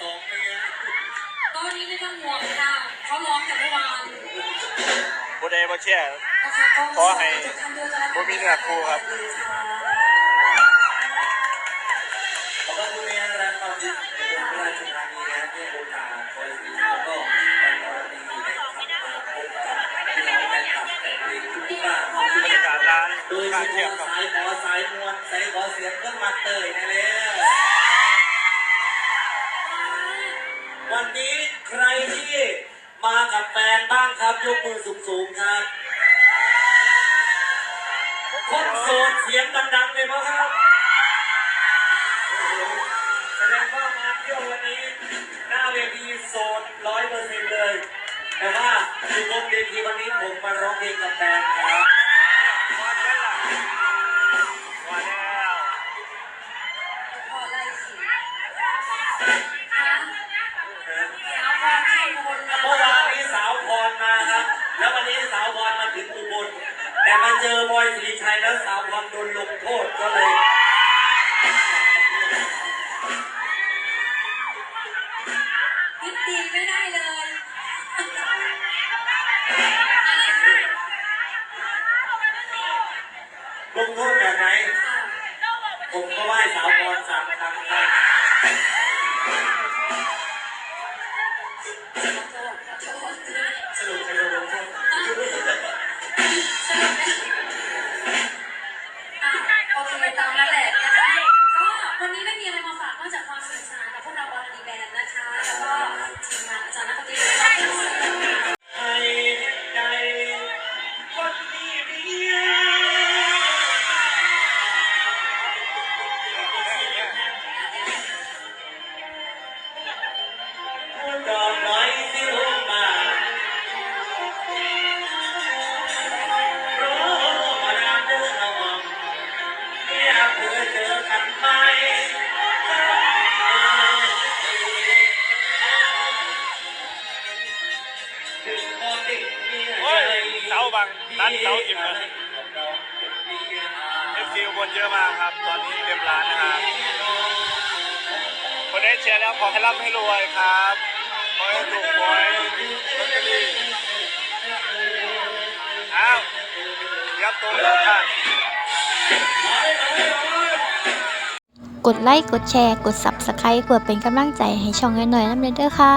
สองอะเงี้ยตอนนี้ไม่ต้องห่วงค่ะเขาร้องจากเมื่อวานบุเดมาเชียร์ขอให้บุญมีหนักคมีรูครับบกพี่ตรรยากาศร้านโดยเฉพาะสายสายมว ยกมือสูงๆครับ คนโสดเสียงดังๆเลยมั้งครับแสดงว่ามาเที่ยววันนี้หน้าเวทีโสดร้อยเปอร์เซ็นต์เลย แต่ว่าอยู่บนเวทีวันนี้ผมมาร้องเพลงกับแฟนครับ เจอบอยศรีชัยแล้วสาวพรโดนลงโทษก็เลยนิดดีไม่ได้เลย อะไรคะลงโทษแบบไหน ผมก็ไหว้สาวพรสามครั้งครับ เสาบังร้านเสาอิ่มเลยเอฟซีอุบนเยอะมากครับ ตอนนี้เต็มร้านนะครับคนได้เชียร์แล้วขอให้ร่ำให้รวยครับขอให้ถูกหวยลอตเตอรี่อ้าวยับตัวเลยท่านกดไลค์ กดแชร์ กด Subscribe เพื่อเป็นกำลังใจให้ช่องน้อยๆน้ำเด้อค่ะ